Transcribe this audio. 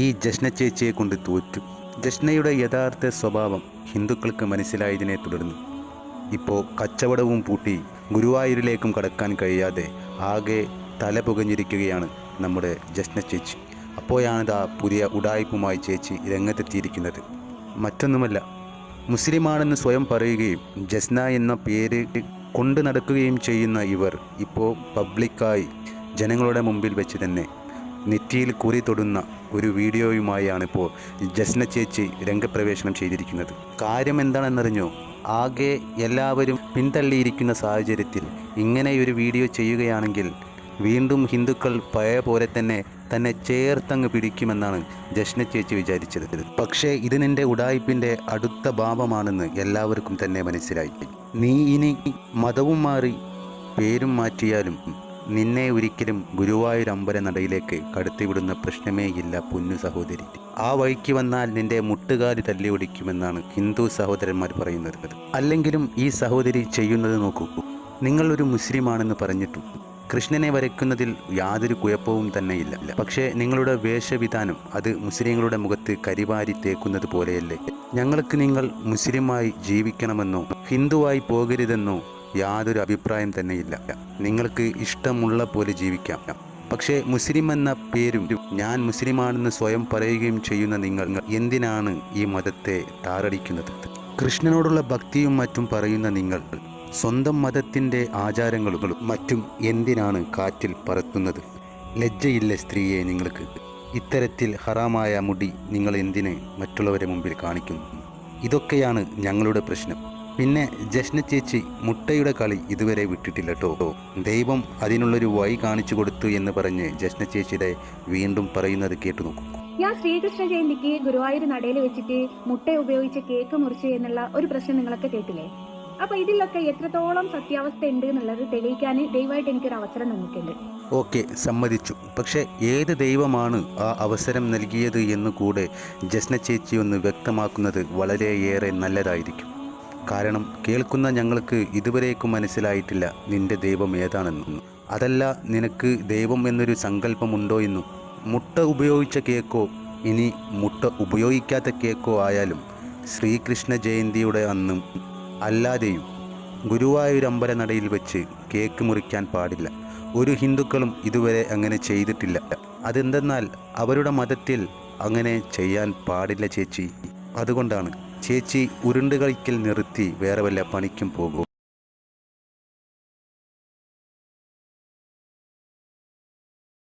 ഈ ജഷ്ന ചേച്ചിയെ കൊണ്ട് തോറ്റു. ജഷ്നയുടെ യഥാർത്ഥ സ്വഭാവം ഹിന്ദുക്കൾക്ക് മനസ്സിലായതിനെ തുടർന്ന്. ഇപ്പോൾ കച്ചവടവും പൂട്ടി ഗുരുവായൂരിലേക്കും കടക്കാൻ കഴിയാതെ ആകെ തല പുകഞ്ഞിരിക്കുകയാണ് നമ്മുടെ ജഷ്ന ചേച്ചി. അപ്പോഴാണിതാ പുതിയ ഉടായ്പുമായി ചേച്ചി രംഗത്തെത്തിയിരിക്കുന്നത്. മറ്റൊന്നുമല്ല മുസ്ലിമാണെന്ന് സ്വയം പറയുകയും ജസ്ന എന്ന പേര് കൊണ്ടു നടക്കുകയും ചെയ്യുന്ന ഇവർ ഇപ്പോൾ പബ്ലിക്കായി ജനങ്ങളുടെ മുമ്പിൽ വെച്ച് തന്നെ നെറ്റിയിൽ കുറി തൊടുന്ന ഒരു വീഡിയോയുമായാണ് ഇപ്പോൾ ജസ്ന ചേച്ചി രംഗപ്രവേശനം ചെയ്തിരിക്കുന്നത്. കാര്യം എന്താണെന്നറിഞ്ഞോ? ആകെ എല്ലാവരും പിന്തള്ളിയിരിക്കുന്ന സാഹചര്യത്തിൽ ഇങ്ങനെ ഒരു വീഡിയോ ചെയ്യുകയാണെങ്കിൽ വീണ്ടും ഹിന്ദുക്കൾ പഴയ പോലെ തന്നെ തന്നെ ചേർത്തങ്ങ് പിടിക്കുമെന്നാണ് ജഷ്ന ചേച്ചി വിചാരിച്ചത്. പക്ഷേ ഇത് നിന്റെ ഉടായ്പിന്റെ അടുത്ത ഭാവമാണെന്ന് എല്ലാവർക്കും തന്നെ മനസ്സിലായി. നീ ഇനി മതവും മാറി പേരും മാറ്റിയാലും നിന്നെ ഒരിക്കലും ഗുരുവായൂരമ്പല നടയിലേക്ക് കടത്തിവിടുന്ന പ്രശ്നമേയില്ല പുന്നു സഹോദരി. ആ വഴിക്ക് വന്നാൽ നിന്റെ മുട്ടുകാലി തല്ലി ഒടിക്കുമെന്നാണ് ഹിന്ദു സഹോദരന്മാർ പറയുന്നത്. അല്ലെങ്കിലും ഈ സഹോദരി ചെയ്യുന്നത് നോക്കൂ. നിങ്ങൾ ഒരു മുസ്ലിമാണെന്ന് പറഞ്ഞിട്ടു കൃഷ്ണനെ വരയ്ക്കുന്നതിൽ യാതൊരു കുഴപ്പവും തന്നെയില്ല. പക്ഷേ നിങ്ങളുടെ വേഷവിധാനം അത് മുസ്ലിങ്ങളുടെ മുഖത്ത് കരിവാരി തേക്കുന്നത് പോലെയല്ലേ? ഞങ്ങൾക്ക് നിങ്ങൾ മുസ്ലിമായി ജീവിക്കണമെന്നോ ഹിന്ദുവായി പോകരുതെന്നോ യാതൊരു അഭിപ്രായം തന്നെയില്ല. നിങ്ങൾക്ക് ഇഷ്ടമുള്ള പോലെ ജീവിക്കാം. പക്ഷേ മുസ്ലിം എന്ന പേരും ഞാൻ മുസ്ലിമാണെന്ന് സ്വയം പറയുകയും ചെയ്യുന്ന നിങ്ങൾ എന്തിനാണ് ഈ മതത്തെ താറടിക്കുന്നത്? കൃഷ്ണനോടുള്ള ഭക്തിയും മറ്റും പറയുന്ന നിങ്ങൾ സ്വന്തം മതത്തിന്റെ ആചാരങ്ങളും മറ്റും എന്തിനാണ് കാറ്റിൽ പറത്തുന്നത്? ലജ്ജയില്ല സ്ത്രീയെ നിങ്ങൾക്ക്. ഇത്തരത്തിൽ ഹറാമായ മുടി നിങ്ങൾ എന്തിന് മറ്റുള്ളവരെ മുമ്പിൽ കാണിക്കുന്നു? ഇതൊക്കെയാണ് ഞങ്ങളുടെ പ്രശ്നം. പിന്നെ ജഷ്ന ചേച്ചി മുട്ടയുടെ കളി ഇതുവരെ വിട്ടിട്ടില്ല കേട്ടോ ദൈവം അതിനുള്ളൊരു വഴി കാണിച്ചു കൊടുത്തു എന്ന് പറഞ്ഞ് ജഷ്ന ചേച്ചിയുടെ വീണ്ടും പറയുന്നത് കേട്ടു നോക്കും. ഞാൻ ശ്രീകൃഷ്ണ ജയന്തിക്ക് ഗുരുവായൂർ നടയിൽ വെച്ചിട്ട് മുട്ട ഉപയോഗിച്ച് കേക്ക് മുറിച്ചു എന്നുള്ള ഒരു പ്രശ്നം നിങ്ങളൊക്കെ കേട്ടില്ലേ? അപ്പൊ ഇതിലൊക്കെ എത്രത്തോളം സത്യാവസ്ഥ ഉണ്ട് എന്നുള്ളത് തെളിയിക്കാൻ ദയവായിട്ട് എനിക്കൊരു അവസരം തന്നിട്ടുണ്ട്. ഓക്കെ സമ്മതിച്ചു. പക്ഷേ ഏത് ദൈവമാണ് ആ അവസരം നൽകിയത് എന്ന് കൂടെ ജസ്ന ചേച്ചി ഒന്ന് വ്യക്തമാക്കുന്നത് വളരെയേറെ നല്ലതായിരിക്കും. കാരണം കേൾക്കുന്ന ഞങ്ങൾക്ക് ഇതുവരേക്കും മനസ്സിലായിട്ടില്ല നിന്റെ ദൈവം ഏതാണെന്നും. അതല്ല നിനക്ക് ദൈവം എന്നൊരു സങ്കല്പമുണ്ടോ എന്നും. മുട്ട ഉപയോഗിച്ച കേക്കോ ഇനി മുട്ട ഉപയോഗിക്കാത്ത കേക്കോ ആയാലും ശ്രീകൃഷ്ണ ജയന്തിയുടെ അന്നും അല്ലാതെയും ഗുരുവായൂർ അമ്പലനടയിൽ വെച്ച് കേക്ക് മുറിക്കാൻ പാടില്ല. ഒരു ഹിന്ദുക്കളും ഇതുവരെ അങ്ങനെ ചെയ്തിട്ടില്ല. അതെന്തെന്നാൽ അവരുടെ മതത്തിൽ അങ്ങനെ ചെയ്യാൻ പാടില്ല ചേച്ചി. അതുകൊണ്ടാണ് ചേച്ചി ഉരുണ്ട് കളിക്കൽ നിർത്തി വേറെ വല്ല പണിക്കും പോകൂ.